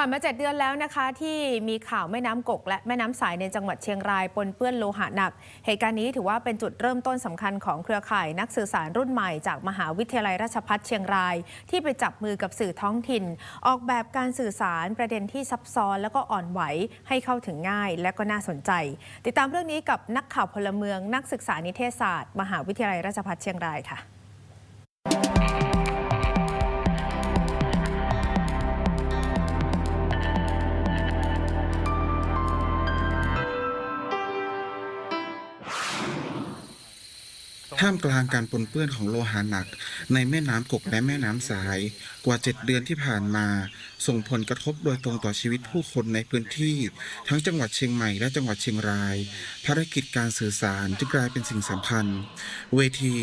ผ่านมา 7 เดือนแล้วนะคะ ที่มีข่าวแม่น้ำกก และแม่น้ำสายในจังหวัดเชียงรายปนเปื้อนโลหะหนัก เหตุการณ์นี้ถือว่าเป็นจุดเริ่มต้นสำคัญของเครือข่ายนักสื่อสารรุ่นใหม่จากมหาวิทยาลัยราชภัฏเชียงราย ที่ไปจับมือกับสื่อท้องถิ่น ออกแบบการสื่อสารประเด็นที่ซับซ้อนแล้วก็อ่อนไหวให้เข้าถึงง่าย และก็น่าสนใจ ติดตามเรื่องนี้กับนักข่าวพลเมือง นักศึกษานิเทศศาสตร์ มหาวิทยาลัยราชภัฏเชียงรายค่ะ ท่ามกลางการปนเปื้อนของโลหะหนัก ในแม่น้ำกกและแม่น้ำสาย กว่า 7 เดือนที่ผ่านมา ส่งผลกระทบโดยตรงต่อชีวิตผู้คนในพื้นที่ ทั้งจังหวัดเชียงใหม่และจังหวัดเชียงราย ภารกิจการสื่อสารจึงกลายเป็นสิ่งสำคัญ เวที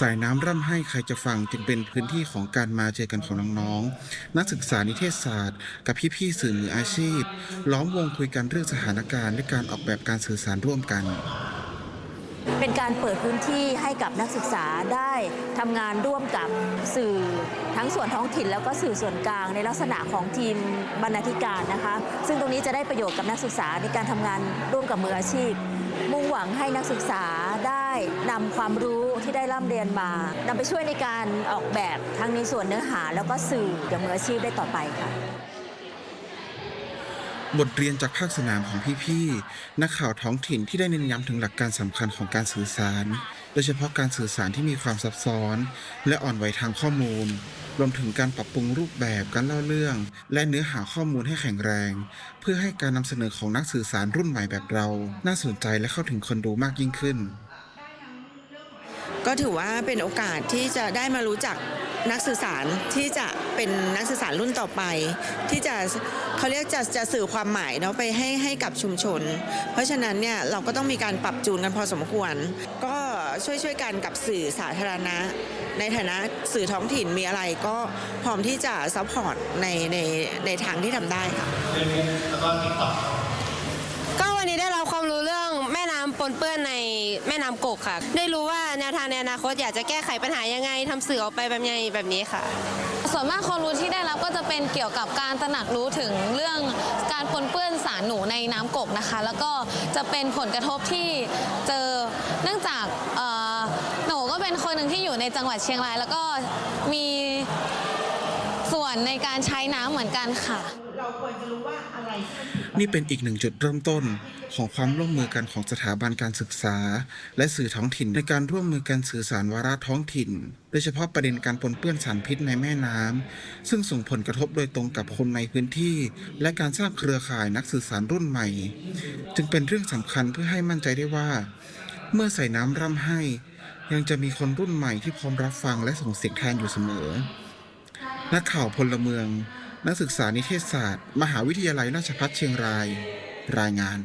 สายน้ำร่ำให้ใครจะฟังจึงเป็นพื้นที่ของการมาเจอกันของน้องๆนักศึกษานิเทศศาสตร์ กับพี่ๆสื่อมืออาชีพ ล้อมวงคุยกันเรื่องสถานการณ์และการออกแบบการสื่อสารร่วมกัน เป็นการเปิดพื้นที่ให้กับนักศึกษาได้ทำงานร่วมกับสื่อทั้งส่วนท้องถิ่นแล้วก็สื่อส่วนกลางในลักษณะของทีมบรรณาธิการนะคะ ซึ่งตรงนี้จะได้ประโยชน์กับนักศึกษาในการทำงานร่วมกับมืออาชีพ มุ่งหวังให้นักศึกษาได้นำความรู้ที่ได้ร่ำเรียนมานำไปช่วยในการออกแบบทั้งในส่วนเนื้อหาแล้วก็สื่ออย่างมืออาชีพได้ต่อไปค่ะ บทเรียนจากภาคสนามของพี่ๆ นักข่าวท้องถิ่นที่ได้เน้นย้ำถึงหลักการสำคัญของการสื่อสาร โดยเฉพาะการสื่อสารที่มีความซับซ้อน และอ่อนไหวทางข้อมูล รวมถึงการปรับปรุงรูปแบบการเล่าเรื่อง และเนื้อหาข้อมูลให้แข็งแรง เพื่อให้การนำเสนอของนักสื่อสารรุ่นใหม่แบบเรา น่าสนใจและเข้าถึงคนดูมากยิ่งขึ้น ก็ถือว่าเป็นโอกาสที่จะได้มารู้จัก นักสื่อสารที่จะเป็นนักสื่อสารรุ่นต่อไป ที่จะเขาเรียกจะจะสื่อความหมายเนาะไปให้ให้กับชุมชน เพราะฉะนั้นเนี่ยเราก็ต้องมีการปรับจูนกันพอสมควร ก็ช่วยช่วยกันกับสื่อสาธารณะ ในฐานะสื่อท้องถิ่นมีอะไรก็พร้อมที่จะซัพพอร์ตในในในทางที่ทำได้ค่ะก็วันนี้ได้รับความรู้เรื่องแม่น้ำ ปนเปื้อนในแม่น้ำกกค่ะ ได้รู้ว่าแนวทางในอนาคตอยากจะแก้ไขปัญหายังไงทำสื่อออกไปแบบไงแบบนี้ค่ะ ส่วนมากความรู้ที่ได้รับก็จะเป็นเกี่ยวกับการตระหนักรู้ถึงเรื่องการปนเปื้อนสารหนูในน้ำกกนะคะ แล้วก็จะเป็นผลกระทบที่เจอเนื่องจากหนูก็เป็นคนหนึ่งที่อยู่ในจังหวัดเชียงราย แล้วก็มีส่วนในการใช้น้ำเหมือนกันค่ะ นี่เป็นอีกหนึ่งจุดเริ่มต้นของความร่วมมือกันของสถาบันการศึกษา และสื่อท้องถิ่นในการร่วมมือกันสื่อสารวาระท้องถิ่น โดยเฉพาะประเด็นการปนเปื้อนสารพิษในแม่น้ำซึ่งส่งผลกระทบโดยตรงกับคนในพื้นที่ และการสร้างเครือข่ายนักสื่อสารรุ่นใหม่ จึงเป็นเรื่องสำคัญเพื่อให้มั่นใจได้ว่า เมื่อใส่น้ำร่ำให้ ยังจะมีคนรุ่นใหม่ที่พร้อมรับฟังและส่งเสียงแทนอยู่เสมอนักข่าวพลเมือง นักศึกษานิเทศศาสตร์ มหาวิทยาลัยราชภัฏเชียงราย รายงาน